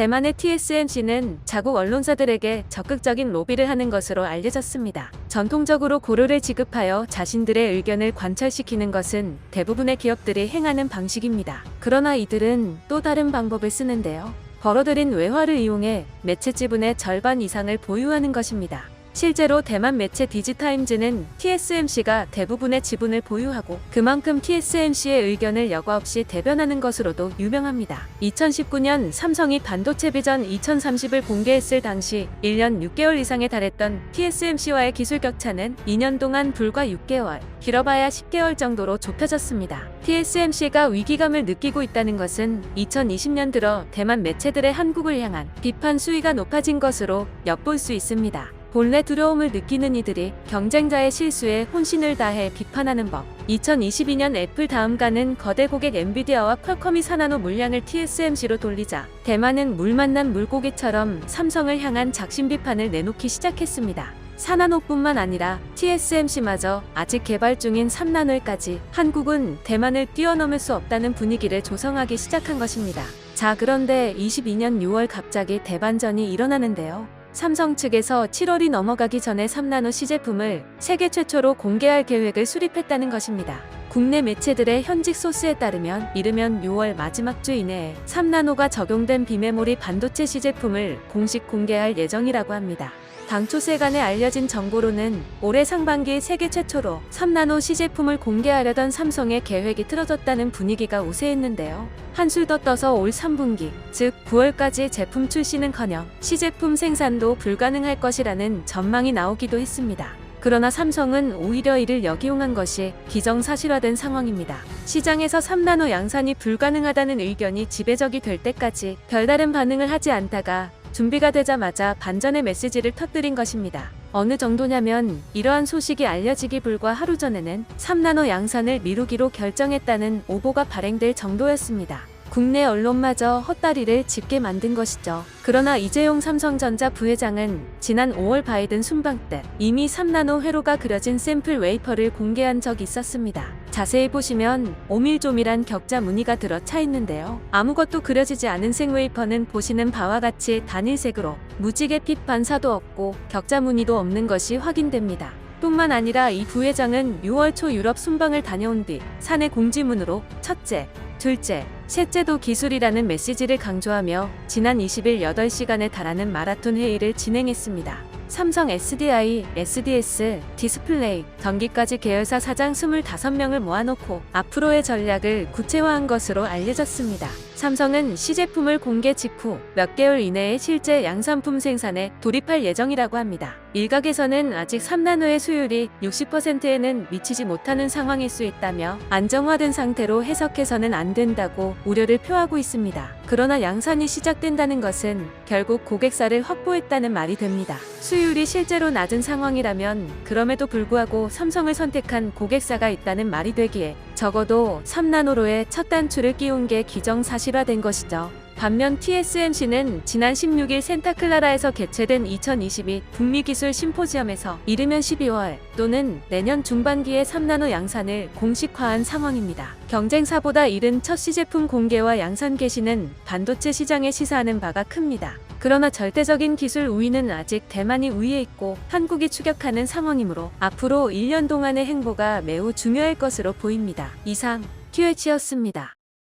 대만의 TSMC는 자국 언론사들에게 적극적인 로비를 하는 것으로 알려졌습니다. 전통적으로 고료를 지급하여 자신들의 의견을 관철시키는 것은 대부분의 기업들이 행하는 방식입니다. 그러나 이들은 또 다른 방법을 쓰는데요. 벌어들인 외화를 이용해 매체 지분의 절반 이상을 보유하는 것입니다. 실제로 대만 매체 디지타임즈는 TSMC가 대부분의 지분을 보유하고 그만큼 TSMC의 의견을 여과 없이 대변하는 것으로도 유명합니다. 2019년 삼성이 반도체 비전 2030을 공개했을 당시 1년 6개월 이상에 달했던 TSMC와의 기술 격차는 2년 동안 불과 6개월, 길어봐야 10개월 정도로 좁혀졌습니다. TSMC가 위기감을 느끼고 있다는 것은 2020년 들어 대만 매체들의 한국을 향한 비판 수위가 높아진 것으로 엿볼 수 있습니다. 본래 두려움을 느끼는 이들이 경쟁자의 실수에 혼신을 다해 비판하는 법. 2022년 애플 다음가는 거대 고객 엔비디아와 퀄컴이 사나노 물량을 TSMC로 돌리자 대만은 물 만난 물고기처럼 삼성을 향한 작심 비판을 내놓기 시작했습니다. 4나노뿐만 아니라 TSMC마저 아직 개발 중인 3나노까지 한국은 대만을 뛰어넘을 수 없다는 분위기를 조성하기 시작한 것입니다. 자, 그런데 22년 6월 갑자기 대반전이 일어나는데요. 삼성 측에서 7월이 넘어가기 전에 3나노 시제품을 세계 최초로 공개할 계획을 수립했다는 것입니다. 국내 매체들의 현직 소스에 따르면 이르면 6월 마지막 주 이내에 3나노가 적용된 비메모리 반도체 시제품을 공식 공개할 예정이라고 합니다. 당초 세간에 알려진 정보로는 올해 상반기 세계 최초로 3나노 시제품을 공개하려던 삼성의 계획이 틀어졌다는 분위기가 우세했는데요. 한술 더 떠서 올 3분기, 즉 9월까지 제품 출시는커녕 시제품 생산도 불가능할 것이라는 전망이 나오기도 했습니다. 그러나 삼성은 오히려 이를 역이용한 것이 기정사실화된 상황입니다. 시장에서 3나노 양산이 불가능하다는 의견이 지배적이 될 때까지 별다른 반응을 하지 않다가 준비가 되자마자 반전의 메시지를 터뜨린 것입니다. 어느 정도냐면 이러한 소식이 알려지기 불과 하루 전에는 3나노 양산을 미루기로 결정했다는 오보가 발행될 정도였습니다. 국내 언론마저 헛다리를 짚게 만든 것이죠. 그러나 이재용 삼성전자 부회장은 지난 5월 바이든 순방 때 이미 3나노 회로가 그려진 샘플 웨이퍼를 공개한 적이 있었습니다. 자세히 보시면 오밀조밀한 격자 무늬가 들어 차 있는데요. 아무것도 그려지지 않은 생웨이퍼는 보시는 바와 같이 단일색으로 무지개 빛 반사도 없고 격자 무늬도 없는 것이 확인됩니다. 뿐만 아니라 이 부회장은 6월 초 유럽 순방을 다녀온 뒤 사내 공지문으로 첫째, 둘째, 셋째도 기술이라는 메시지를 강조하며 지난 20일 8시간에 달하는 마라톤 회의를 진행했습니다. 삼성 SDI, SDS, 디스플레이, 전기까지 계열사 사장 25명을 모아놓고 앞으로의 전략을 구체화한 것으로 알려졌습니다. 삼성은 시제품을 공개 직후 몇 개월 이내에 실제 양산품 생산에 돌입할 예정이라고 합니다. 일각에서는 아직 3나노의 수율이 60%에는 미치지 못하는 상황일 수 있다며 안정화된 상태로 해석해서는 안 된다고 우려를 표하고 있습니다. 그러나 양산이 시작된다는 것은 결국 고객사를 확보했다는 말이 됩니다. 수율이 실제로 낮은 상황이라면 그럼에도 불구하고 삼성을 선택한 고객사가 있다는 말이 되기에 적어도 3나노로의 첫 단추를 끼운 게 기정사실화된 것이죠. 반면 TSMC는 지난 16일 센타클라라에서 개최된 2022 북미 기술 심포지엄에서 이르면 12월 또는 내년 중반기에 3나노 양산을 공식화한 상황입니다. 경쟁사보다 이른 첫 시제품 공개와 양산 개시는 반도체 시장에 시사하는 바가 큽니다. 그러나 절대적인 기술 우위는 아직 대만이 우위에 있고 한국이 추격하는 상황이므로 앞으로 1년 동안의 행보가 매우 중요할 것으로 보입니다. 이상 QH였습니다.